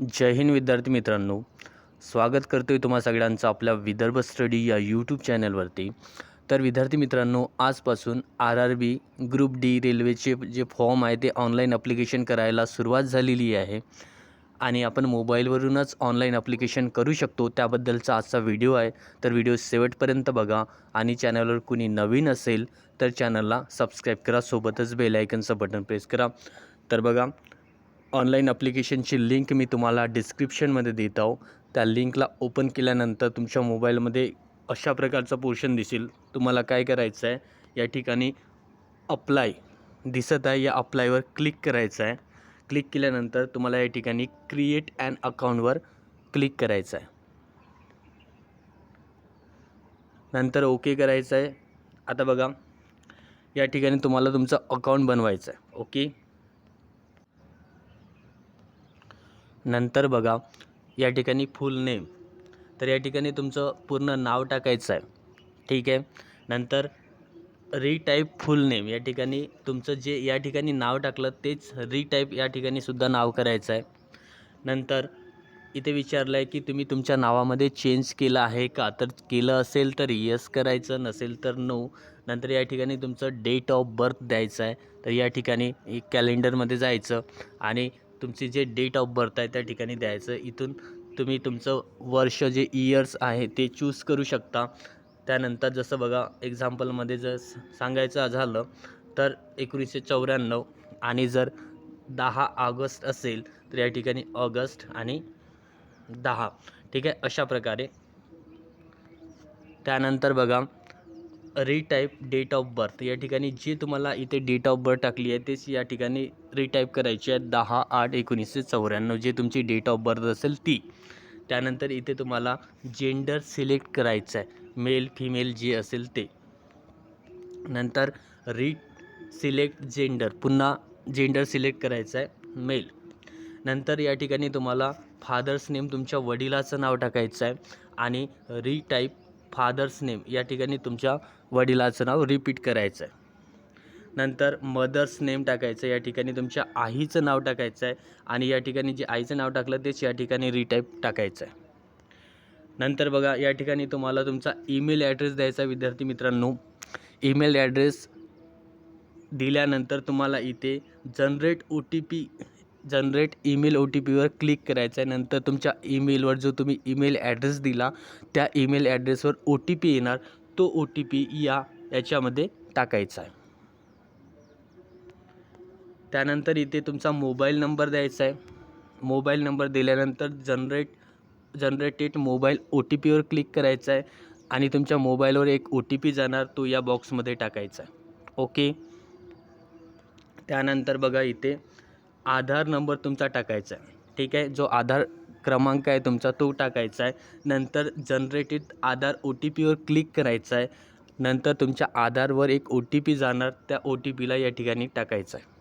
जय हिंद विद्यार्थी मित्रांनो. स्वागत करतो आहे तुम्हा सगळ्यांचं आपल्या विदर्भ स्टडी या यूट्यूब चॅनलवरती. तर विद्यार्थी मित्रांनो आजपासून R R B group D रेल्वेचे जे फॉर्म आहे ते ऑनलाईन अप्लिकेशन करायला सुरुवात झालेली आहे. आणि आपण मोबाईलवरूनच ऑनलाईन अप्लिकेशन करू शकतो. त्याबद्दलचा आजचा व्हिडिओ आहे. तर व्हिडिओ शेवटपर्यंत बघा. आणि चॅनलवर कुणी नवीन असेल तर चॅनलला सबस्क्राईब करा. सोबतच बेल आयकनचं बटन प्रेस करा. तर बघा ऑनलाईन ॲप्लिकेशनची लिंक मी तुम्हाला डिस्क्रिप्शनमध्ये देत आहो. त्या लिंकला ओपन केल्यानंतर तुमच्या मोबाईलमध्ये अशा प्रकारचा पोर्शन दिसेल. तुम्हाला काय करायचं आहे या ठिकाणी अप्लाय दिसत आहे. या अप्लायवर क्लिक करायचं आहे क्लिक केल्यानंतर तुम्हाला या ठिकाणी क्रिएट अँड अकाउंटवर क्लिक करायचं आहे नंतर ओके करायचं आहे आता बघा या ठिकाणी तुम्हाला तुमचं अकाउंट बनवायचं आहे ओके नंतर बघा या ठिकाणी फुल नेम तर या ठिकाणी तुमचं पूर्ण नाव टाकायचं आहे. ठीक आहे? नंतर रिटाईप फुल नेम या ठिकाणी तुमचं जे या ठिकाणी नाव टाकलं तेच रिटाईप या ठिकाणी सुद्धा नाव करायचं आहे. नंतर इथे विचारलं आहे की तुम्ही तुमच्या नावामध्ये चेंज केलं आहे का? तर केलं असेल तर येस करायचं नसेल तर नो नंतर या ठिकाणी तुमचं डेट ऑफ बर्थ द्यायचं आहे. तर या ठिकाणी एक कॅलेंडरमध्ये जायचं आणि तुमची जे डेट ऑफ बर्थ आहे त्या ठिकाणी द्यायचं. इथून तुम्ही तुमचं वर्ष जे इयर्स आहे ते चूज करू शकता. त्यानंतर जसं बघा एक्झाम्पलमध्ये जर स- सांगायचं झालं तर एकोणीसशे चौऱ्याण्णव आणि जर दहा ऑगस्ट असेल तर या ठिकाणी ऑगस्ट आणि दहा. ठीक आहे? अशा प्रकारे. त्यानंतर बघा रिटाईप डेट ऑफ बर्थ या ठिकाणी जी तुम्हाला इथे डेट ऑफ बर्थ टाकली आहे तेच या ठिकाणी रिटाईप करायची आहे दहा आठ एकोणीसशे चौऱ्याण्णव जे तुमची डेट ऑफ बर्थ असेल ती. त्यानंतर इथे तुम्हाला जेंडर सिलेक्ट करायचं आहे. मेल फिमेल जे असेल ते. नंतर री सिलेक्ट जेंडर पुन्हा जेंडर सिलेक्ट करायचं आहे मेल नंतर या ठिकाणी तुम्हाला फादर्स नेम तुमच्या वडिलाचं नाव टाकायचं आहे आणि रिटाईप फादर्स नेम या ठिकाणी तुमच्या वडिलाचं नाव रिपीट करायचं आहे. नंतर मदर्स नेम टाकायचं या ठिकाणी तुमच्या आईचं नाव टाकायचं आहे आणि या ठिकाणी जे आईचं नाव टाकलं तेच या ठिकाणी रिटाईप टाकायचं आहे नंतर बघा या ठिकाणी तुम्हाला तुमचा ईमेल ॲड्रेस द्यायचा आहे विद्यार्थी मित्रांनो. ईमेल ॲड्रेस दिल्यानंतर तुम्हाला इथे generate O T P generate email O T पीवर क्लिक करायचं आहे नंतर तुमच्या ईमेलवर जो तुम्ही ईमेल ॲड्रेस दिला त्या ईमेल ॲड्रेसवर ओ टी पी येणार. तो ओ टी पी या याच्यामध्ये टाकायचा आहे त्यानंतर इथे तुमचा मोबाईल नंबर द्यायचा आहे. मोबाईल नंबर दिल्यानंतर generate generated mobile O T पीवर क्लिक करायचं आहे आणि तुमच्या मोबाईलवर एक ओ टी पी जाणार तो या बॉक्समध्ये टाकायचा आहे. ओके? त्यानंतर बघा इथे आधार नंबर तुमचा टाकायचा आहे. ठीक आहे? जो आधार क्रमांक आहे तुमचा तो टाकायचा आहे. नंतर जनरेटेड आधार ओ टी पीवर क्लिक करायचा आहे. नंतर तुमच्या आधारवर एक ओ टी पी जाणार त्या ओ टी पीला या ठिकाणी टाकायचा आहे.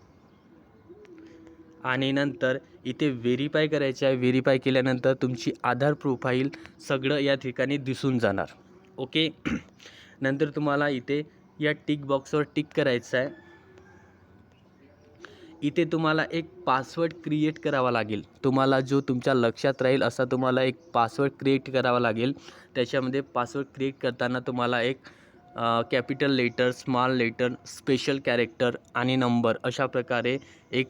आणि नंतर इथे व्हेरीफाय करायचे आहे. व्हेरीफाय केल्यानंतर तुमची आधार प्रोफाईल सगळं या ठिकाणी दिसून जाणार. ओके नंतर तुम्हाला इथे या टिक बॉक्सवर टिक करायचं आहे. इथे तुम्हाला एक पासवर्ड क्रिएट करावा लागेल. तुम्हाला जो तुमच्या लक्षात राहील असा तुम्हाला एक पासवर्ड क्रिएट करावा लागेल. त्याच्यामध्ये पासवर्ड क्रिएट करताना तुम्हाला एक capital letter small letter special character आणि नंबर अशा प्रकारे एक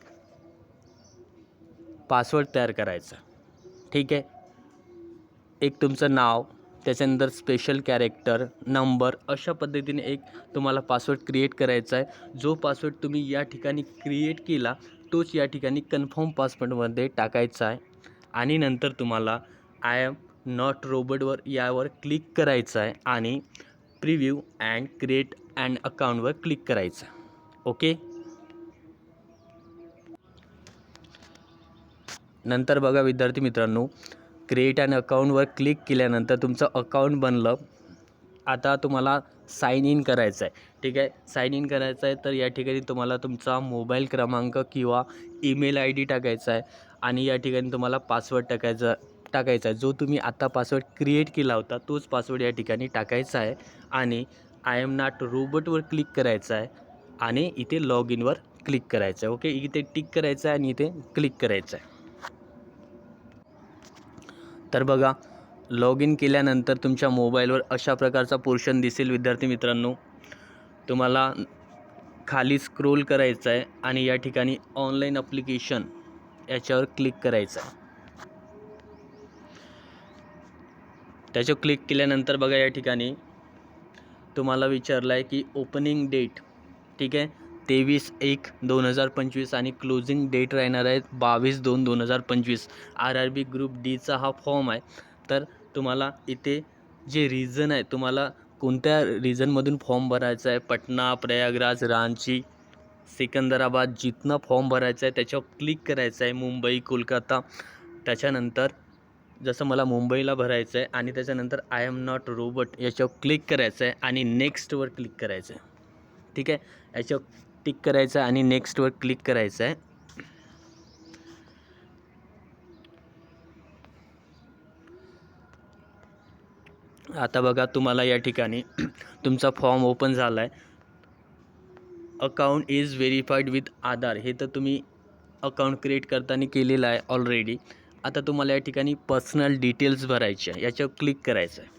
पासवर्ड तयार करायचा. ठीक आहे? एक तुमचं नाव त्याच्यानंतर स्पेशल कॅरेक्टर नंबर अशा पद्धतीने एक तुम्हाला पासवर्ड क्रिएट करायचा आहे. जो पासवर्ड तुम्ही या ठिकाणी क्रिएट केला तोच या ठिकाणी कन्फर्म पासवर्डमध्ये टाकायचा आहे. आणि नंतर तुम्हाला आय एम नॉट रोबोटवर यावर क्लिक करायचं आहे आणि प्रिव्ह्यू अँड क्रिएट अँड अकाउंटवर क्लिक करायचं ओके नंतर बघा विद्यार्थी मित्रांनो क्रिएट अँड अकाउंटवर क्लिक केल्यानंतर तुमचं अकाउंट बनलं. आता तुम्हाला साइन इन करायचं आहे ठीक आहे? साइन इन करायचं आहे तर या ठिकाणी तुम्हाला तुमचा मोबाईल क्रमांक किंवा ईमेल आय डी टाकायचा आहे आणि या ठिकाणी तुम्हाला पासवर्ड टाकायचा टाकायचा आहे जो तुम्ही आता पासवर्ड क्रिएट केला होता तोच पासवर्ड या ठिकाणी टाकायचा आहे आणि आय एम नॉट रोबोटवर क्लिक करायचं आहे आणि इथे लॉग इनवर क्लिक करायचं आहे ओके इथे टिक करायचं आहे आणि इथे क्लिक करायचं आहे तर बघा लॉग इन केल्यानंतर तुमच्या मोबाईलवर अशा प्रकारचा पोर्शन दिसेल विद्यार्थी मित्रांनो. तुम्हाला खाली स्क्रोल करायचं आहे आणि या ठिकाणी ऑनलाईन अप्लिकेशन याच्यावर क्लिक करायचं आहे. त्याच्यावर क्लिक केल्यानंतर बघा या ठिकाणी तुम्हाला विचारलं आहे की ओपनिंग डेट ठीक आहे? तेवीस एक दोन हजार पंचवीस आणि क्लोजिंग डेट राहणार आहे बावीस दोन दोन हजार पंचवीस. आर आर बी ग्रुप डीचा हा फॉर्म आहे. तर तुम्हाला इथे जे रिझन आहे तुम्हाला कोणत्या रिझनमधून फॉर्म भरायचा आहे? पटना प्रयागराज रांची सिकंदराबाद जिथनं फॉर्म भरायचा आहे त्याच्यावर क्लिक करायचं आहे मुंबई कोलकाता. त्याच्यानंतर जसं मला मुंबईला भरायचं आहे आणि त्याच्यानंतर आय एम नॉट रोबोट याच्यावर क्लिक करायचं आहे आणि नेक्स्टवर क्लिक करायचं आहे. ठीक आहे? याच्यावर टिक करायचं आहे आणि नेक्स्टवर क्लिक करायचं आहे. आता बघा तुम्हाला या ठिकाणी तुमचा फॉर्म ओपन झाला आहे account is verified with Aadhaar हे तर तुम्ही अकाउंट क्रिएट करताना केलेलं आहे ऑलरेडी आता तुम्हाला या ठिकाणी पर्सनल डिटेल्स भरायचे आहे. याच्यावर क्लिक करायचं आहे.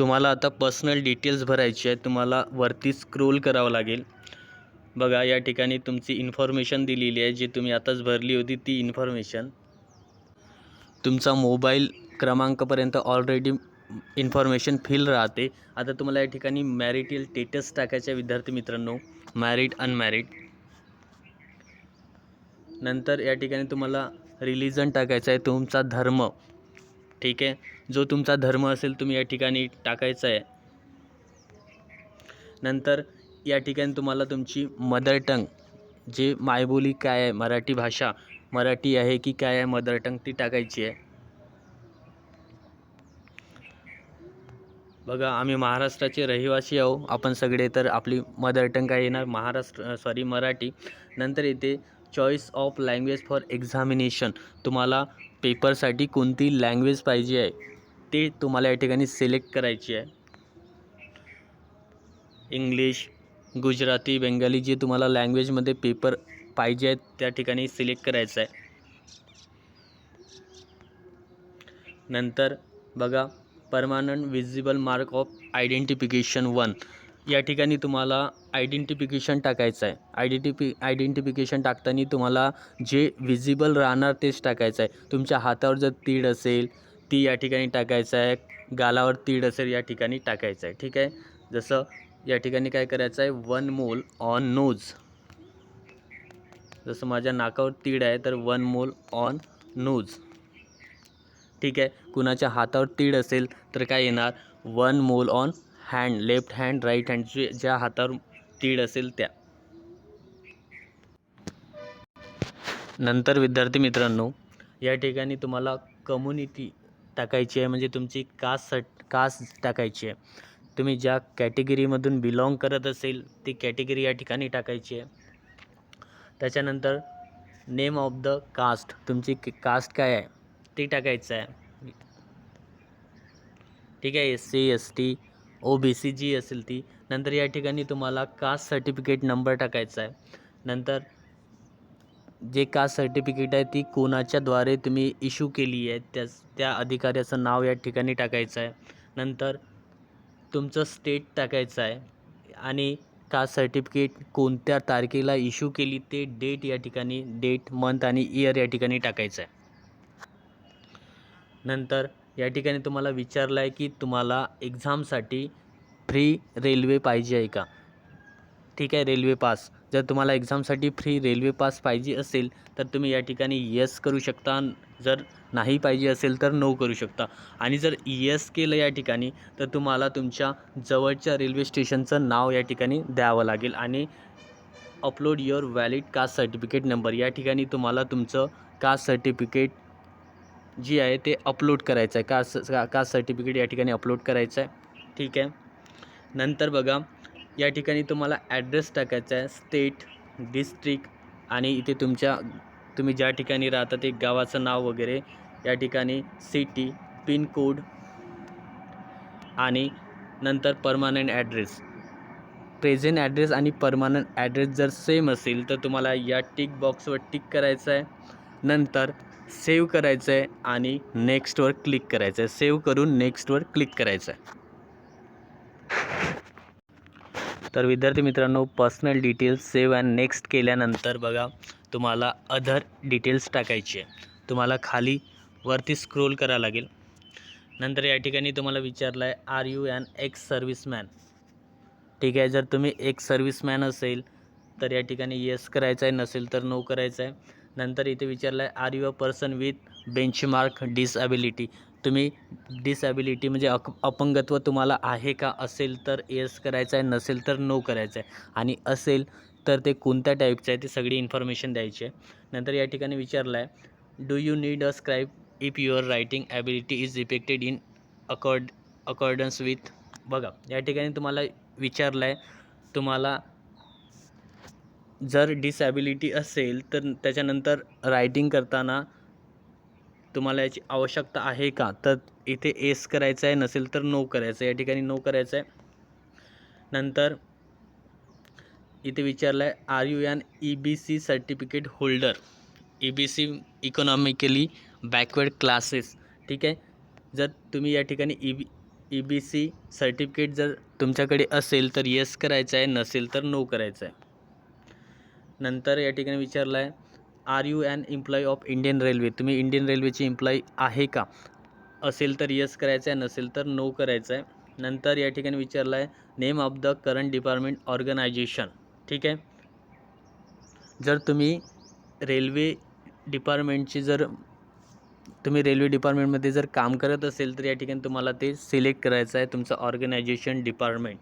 तुम्हाला आता पर्सनल डिटेल्स भरायची आहे तुम्हाला वरती स्क्रोल करावं लागेल. बघा या ठिकाणी तुमची इन्फॉर्मेशन दिलेली आहे जी तुम्ही आताच भरली होती ती इन्फॉर्मेशन तुमचा मोबाईल क्रमांकापर्यंत ऑलरेडी इन्फॉर्मेशन फिल राहते. आता तुम्हाला या ठिकाणी मॅरिटल स्टेटस टाकायचं आहे विद्यार्थी मित्रांनो. मॅरिड अनमॅरिड नंतर या ठिकाणी तुम्हाला रिलिजन टाकायचं आहे तुमचा धर्म. ठीक आहे? जो तुमचा धर्म असेल तुम्ही या ठिकाणी टाकायचा आहे. नंतर या ठिकाणी तुम्हाला तुमची मदर टंग जे मायबोली काय आहे मराठी भाषा मराठी आहे की काय आहे मदर टंग ती टाकायची आहे. बघा आम्ही महाराष्ट्राचे रहिवासी आहो. आपण सगळे तर आपली मदर टंग काय येणार? महाराष्ट्र सॉरी मराठी. नंतर येते choice of language for examination तुम्हाला पेपरसाठी कोणती लँग्वेज पाहिजे आहे? ते तुम्हाला या ठिकाणी सिलेक्ट करायची आहे. इंग्लिश गुजराती बेंगाली जे तुम्हाला लँग्वेजमध्ये पेपर पाहिजे आहेत त्या ठिकाणी सिलेक्ट करायचं आहे. नंतर बघा permanent visible mark of identification one या ठिकाणी तुम्हाला आयडेंटिफिकेशन टाकायचं आहे. आयडेंटिफि आयडेंटिफिकेशन टाकताना तुम्हाला जे विजिबल राहणार तेच टाकायचं आहे. तुमच्या हातावर जर तीड असेल ती या ठिकाणी टाकायचं आहे. गालावर तीड असेल या ठिकाणी टाकायचं आहे. ठीक आहे? जसं या ठिकाणी काय करायचं आहे? One mole on knows. जसं माझ्या नाकावर तीड आहे तर वन मोल ऑन नोज. ठीक आहे? कुणाच्या हातावर तीड असेल तर काय येणार? One mole on hand left hand right hand जे ज्या हातावर तीड असेल त्या. नंतर विद्यार्थी मित्रांनो या ठिकाणी तुम्हाला कम्युनिटी टाकायची आहे म्हणजे तुमची कास्ट सर्ट कास्ट टाकायची आहे. तुम्ही ज्या कॅटेगरीमधून बिलॉंग करत असेल ती कॅटेगरी या ठिकाणी टाकायची आहे. त्याच्यानंतर नेम ऑफ द कास्ट तुमची कास्ट काय आहे ती टाकायचं आहे. ठीक आहे S C S T O B C जी असेल ती. नंतर या ठिकाणी तुम्हाला कास्ट सर्टिफिकेट नंबर टाकायचा आहे. नंतर जे कास्ट सर्टिफिकेट आहे ती कोणाच्याद्वारे तुम्ही इश्यू केली आहे त्या त्या अधिकाऱ्याचं नाव या ठिकाणी टाकायचं आहे. नंतर तुमचं स्टेट टाकायचं आहे आणि कास्ट सर्टिफिकेट कोणत्या तारखेला इश्यू केली ते डेट या ठिकाणी डेट मंथ आणि इयर या ठिकाणी टाकायचं आहे. नंतर या ठिकाणी तुम्हाला विचारलं आहे की तुम्हाला एक्झामसाठी फ्री रेल्वे पाहिजे आहे का? ठीक आहे रेल्वे पास जर तुम्हाला एक्झामसाठी फ्री रेल्वे पास पाहिजे असेल तर तुम्ही या ठिकाणी येस करू शकता. जर नाही पाहिजे असेल तर नो करू शकता. आणि जर येस केलं या ठिकाणी तर तुम्हाला तुमच्या जवळच्या रेल्वे स्टेशनचं नाव या ठिकाणी द्यावं लागेल. आणि upload your valid caste certificate number या ठिकाणी तुम्हाला तुमचं कास्ट सर्टिफिकेट जी आहे ते अपलोड करायचं आहे कास्ट कास्ट सर्टिफिकेट या ठिकाणी अपलोड करायचं आहे ठीक आहे? नंतर बघा या ठिकाणी तुम्हाला ॲड्रेस टाकायचा आहे. स्टेट डिस्ट्रिक्ट आणि इथे तुमच्या तुम्ही ज्या ठिकाणी राहता ते गावाचं नाव वगैरे. या ठिकाणी सिटी पिनकोड आणि नंतर परमानंट ॲड्रेस प्रेझेंट ॲड्रेस आणि परमानंट ॲड्रेस जर सेम असेल तर तुम्हाला या टिक बॉक्सवर टिक करायचं आहे. नंतर सेव्ह करायचं आहे आणि नेक्स्टवर क्लिक करायचं आहे. सेव्ह करून नेक्स्टवर क्लिक करायचं आहे. तर विद्यार्थी मित्रांनो personal details save and next केल्यानंतर बघा तुम्हाला अदर डिटेल्स टाकायचे आहे. तुम्हाला खाली वरती स्क्रोल करावं लागेल. नंतर या ठिकाणी तुम्हाला विचारलं आहे are you and ex serviceman ठीक आहे जर तुम्ही एक सर्व्हिसमॅन असेल तर या ठिकाणी येस करायचं आहे नसेल तर नो करायचं आहे नंतर इथे विचारलं आहे are you a person with benchmark disability तुम्ही डिसॅबिलिटी म्हणजे अक अपंगत्व तुम्हाला आहे का? असेल तर येस करायचं आहे नसेल तर नो करायचं आहे. आणि असेल तर ते कोणत्या टाईपचं आहे ते सगळी इन्फॉर्मेशन द्यायची आहे. नंतर या ठिकाणी विचारलं आहे do you need a scribe if your writing ability is affected in accord accordance with बघा या ठिकाणी तुम्हाला विचारलं आहे तुम्हाला जर डिसॅबिलिटी असेल तर त्याच्यानंतर रायटिंग करताना तुम्हाला याची आवश्यकता आहे का? तर इथे एस करायचं आहे नसेल तर नो करायचं आहे. या ठिकाणी नो करायचं आहे. नंतर इथे विचारलं आहे are you N E B C certificate holder E B C economically backward classes ठीक आहे? जर तुम्ही या ठिकाणी E B E B C certificate जर तुमच्याकडे असेल तर येस करायचं आहे नसेल तर नो करायचं आहे. नंतर या ठिकाणी विचारलं आहे are you an employee of Indian railway. तुम्ही इंडियन रेल्वेची एम्प्लॉई आहे का? असेल तर येस करायचं आहे नसेल तर नो करायचं आहे नंतर या ठिकाणी विचारलं आहे name of the current department organisation ठीक आहे? जर तुम्ही रेल्वे डिपार्टमेंटची जर तुम्ही रेल्वे डिपार्टमेंटमध्ये जर काम करत असेल तर या ठिकाणी तुम्हाला ते सिलेक्ट करायचं आहे तुमचं ऑर्गनायझेशन डिपार्टमेंट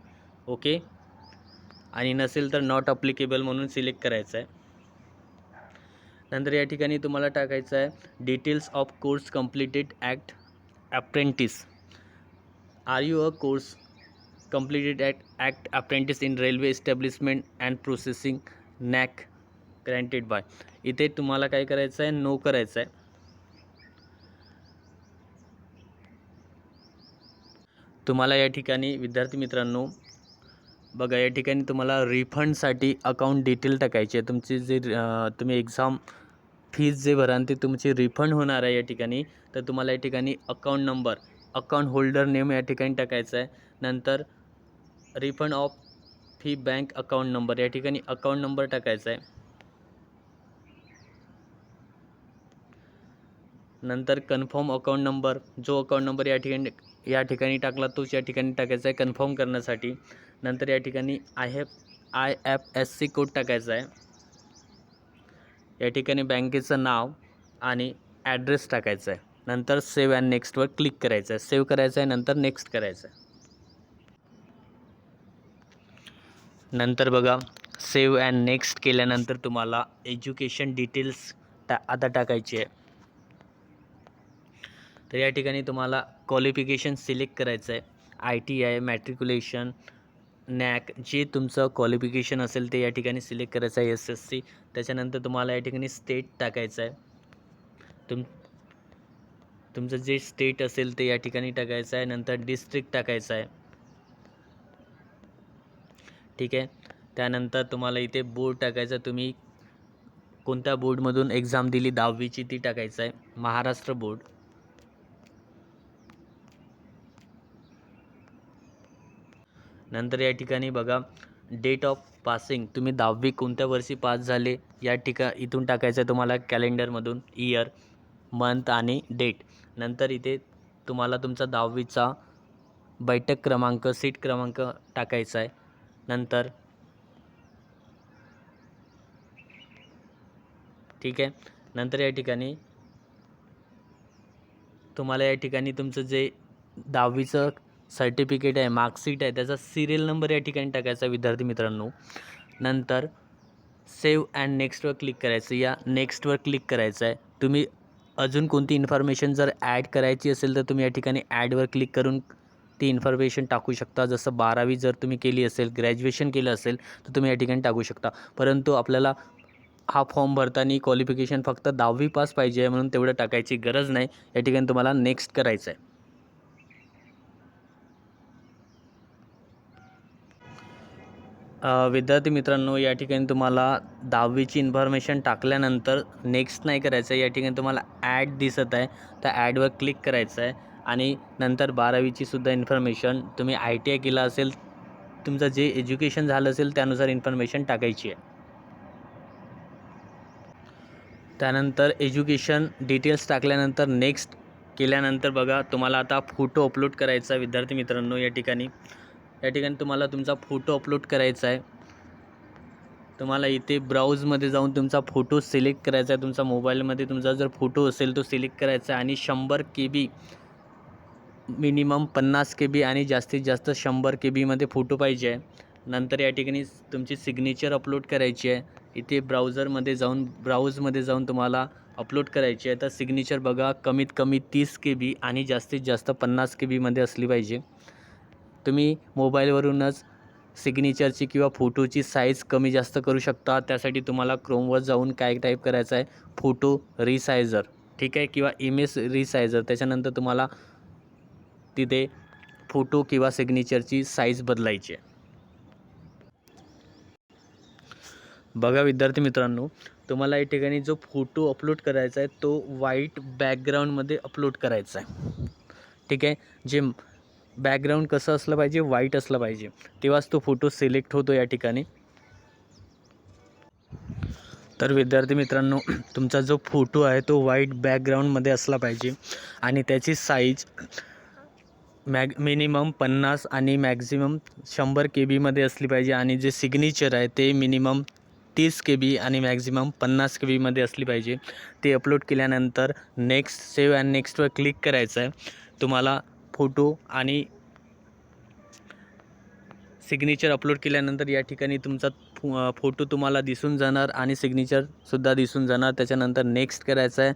ओके आणि नसेल तर नॉट अप्लिकेबल म्हणून सिलेक्ट करायचं आहे नंतर या ठिकाणी तुम्हाला टाकायचं आहे details of course completed act apprentice are you a course completed at act apprentice in railway establishment and processing NAC granted by इथे तुम्हाला काय करायचं आहे? नो करायचं आहे. तुम्हाला या ठिकाणी विद्यार्थी मित्रांनो बघा या ठिकाणी तुम्हाला रिफंडसाठी अकाउंट डिटेल टाकायची आहे. तुमची जे तुम्ही एक्झाम फीज जे भराल ते तुमची रिफंड होणार आहे या ठिकाणी. तर तुम्हाला या ठिकाणी account number account holder name या ठिकाणी टाकायचं आहे. नंतर refund of fee bank account number या ठिकाणी अकाउंट नंबर टाकायचा आहे. नंतर कन्फर्म अकाउंट नंबर जो अकाउंट नंबर या ठिकाणी या ठिकाणी टाकला तोच या ठिकाणी टाकायचा आहे कन्फर्म करण्यासाठी. नंतर या ठिकाणी I have I F S C code टाकायचा आहे. या ठिकाणी बँकेचं नाव आणि ॲड्रेस टाकायचा आहे. नंतर सेव्ह अँड नेक्स्टवर क्लिक करायचं आहे. सेव्ह करायचं आहे नंतर नेक्स्ट करायचं आहे. नंतर बघा सेव्ह अँड नेक्स्ट केल्यानंतर तुम्हाला एज्युकेशन डिटेल्स टा आता टाकायची आहे. तर या ठिकाणी तुम्हाला क्वालिफिकेशन सिलेक्ट करायचं आहे. I T I matriculation NAC जे तुमचं क्वालिफिकेशन असेल ते या ठिकाणी सिलेक्ट करायचं आहे एस एस सी त्याच्यानंतर तुम्हाला या ठिकाणी स्टेट टाकायचं आहे. तुम तुमचं जे स्टेट असेल ते या ठिकाणी टाकायचं आहे. नंतर डिस्ट्रिक्ट टाकायचं आहे. ठीक आहे? त्यानंतर तुम्हाला इथे बोर्ड टाकायचा आहे. तुम्ही कोणत्या बोर्डमधून एक्झाम दिली? दहावीची ती टाकायचं आहे. महाराष्ट्र बोर्ड नंतर या ठिकाणी बघा डेट ऑफ पासिंग तुम्ही दहावी कोणत्या वर्षी पास झाले या ठिका इथून टाकायचं आहे तुम्हाला कॅलेंडरमधून इयर मंथ आणि डेट नंतर इथे तुम्हाला तुमचा दहावीचा बैठक क्रमांक सीट क्रमांक टाकायचा आहे. नंतर ठीक आहे? नंतर या ठिकाणी तुम्हाला या ठिकाणी तुमचं जे दहावीचं सर्टिफिकेट आहे मार्कशीट आहे त्याचा सिरियल नंबर या ठिकाणी टाकायचा विद्यार्थी मित्रांनो. नंतर सेव्ह अँड नेक्स्टवर क्लिक करायचं. या नेक्स्टवर क्लिक करायचं आहे. तुम्ही अजून कोणती इन्फॉर्मेशन जर ॲड करायची असेल तर तुम्ही या ठिकाणी ॲडवर क्लिक करून ती इन्फॉर्मेशन टाकू शकता. जसं बारावी जर तुम्ही केली असेल ग्रॅज्युएशन केलं असेल तर तुम्ही या ठिकाणी टाकू शकता. परंतु आपल्याला हा फॉर्म भरताना क्वालिफिकेशन फक्त दहावी पास पाहिजे आहे म्हणून तेवढं टाकायची गरज नाही. या ठिकाणी तुम्हाला नेक्स्ट करायचं आहे. विद्यार्थी मित्रांनो या ठिकाणी तुम्हाला दहावीची इन्फॉर्मेशन टाकल्यानंतर नेक्स्ट नाही करायचं आहे. या ठिकाणी तुम्हाला ॲड दिसत आहे. त्या ॲडवर क्लिक करायचं आहे. आणि नंतर बारावीची सुद्धा इन्फॉर्मेशन तुम्ही आय टी आय केलं असेल तुमचं जे एज्युकेशन झालं असेल त्यानुसार इन्फॉर्मेशन टाकायची आहे. त्यानंतर एज्युकेशन डिटेल्स टाकल्यानंतर नेक्स्ट केल्यानंतर बघा तुम्हाला आता फोटो अपलोड करायचा आहे विद्यार्थी मित्रांनो या ठिकाणी. या ठिकाणी तुम्हाला तुमचा फोटो अपलोड करायचा आहे. तुम्हाला इथे ब्राऊजमध्ये जाऊन तुमचा फोटो सिलेक्ट करायचा आहे. तुमचा मोबाईलमध्ये तुमचा जर फोटो असेल तो सिलेक्ट करायचा आहे. आणि शंभर के बी मिनिमम पन्नास के बी आणि जास्तीत जास्त शंभर के बीमध्ये फोटो पाहिजे आहे. नंतर या ठिकाणी तुमची सिग्नेचर अपलोड करायची आहे. इथे ब्राउझरमध्ये जाऊन ब्राउजमध्ये जाऊन तुम्हाला अपलोड करायची आहे. तर सिग्नेचर बघा कमीत कमी तीस के बी आणि जास्तीत जास्त पन्नास के बीमध्ये असली पाहिजे. तुम्ही मोबाईलवरूनच सिग्नेचरची किंवा फोटोची साईज कमी जास्त करू शकता. त्यासाठी तुम्हाला क्रोमवर जाऊन काय टाईप करायचं आहे? फोटो रिसायझर ठीक आहे? किंवा इमेज रिसायझर त्याच्यानंतर तुम्हाला तिथे फोटो किंवा सिग्नेचरची साईज बदलायची आहे. बघा विद्यार्थी मित्रांनो तुम्हाला या ठिकाणी जो फोटो अपलोड करायचा आहे तो व्हाईट बॅकग्राऊंडमध्ये अपलोड करायचा आहे. ठीक आहे? जे बॅकग्राऊंड कसं असलं पाहिजे व्हाईट असलं पाहिजे. तेव्हाच तो फोटो सिलेक्ट होतो या ठिकाणी. तर विद्यार्थी मित्रांनो तुमचा जो फोटो आहे तो व्हाईट बॅकग्राऊंडमध्ये असला पाहिजे. आणि त्याची साईज मॅग मिनिमम पन्नास आणि मॅक्झिमम शंभर के बीमध्ये असली पाहिजे. आणि जे सिग्नेचर आहे ते मिनिमम तीस के बी आणि मॅक्झिमम पन्नास के बीमध्ये असली पाहिजे. ते अपलोड केल्यानंतर नेक्स्ट सेव्ह अँड नेक्स्टवर क्लिक करायचं आहे तुम्हाला फोटो आणि सिग्नेचर अपलोड केल्यानंतर या ठिकाणी तुमचा फो फोटो तुम्हाला दिसून जाणार आणि सिग्नेचरसुद्धा दिसून जाणार. त्याच्यानंतर नेक्स्ट करायचं आहे.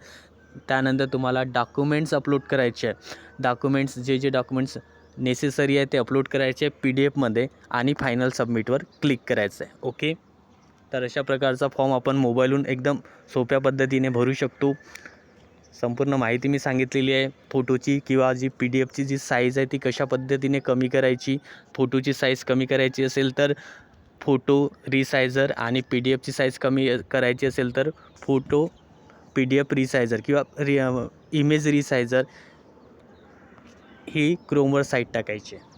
त्यानंतर तुम्हाला डॉक्युमेंट्स अपलोड करायचे आहे. डॉक्युमेंट्स जे जे डॉक्युमेंट्स नेसेसरी आहे ते अपलोड करायचे आहे पी डी एफमध्ये आणि फायनल सबमिटवर क्लिक करायचं आहे. ओके तर अशा प्रकारचा फॉर्म आपण मोबाईलहून एकदम सोप्या पद्धतीने भरू शकतो. संपूर्ण माहिती मी सांगितलेली आहे. फोटोची किंवा जी पी डी एफची जी साईज आहे ती कशा पद्धतीने कमी करायची फोटोची साईज कमी करायची असेल तर फोटो रिसायझर आणि पी डी एफची साईज कमी करायची असेल तर photo P D F resizer किंवा रि इमेज रिसायझर ही क्रोमवर साईट टाकायची. आहे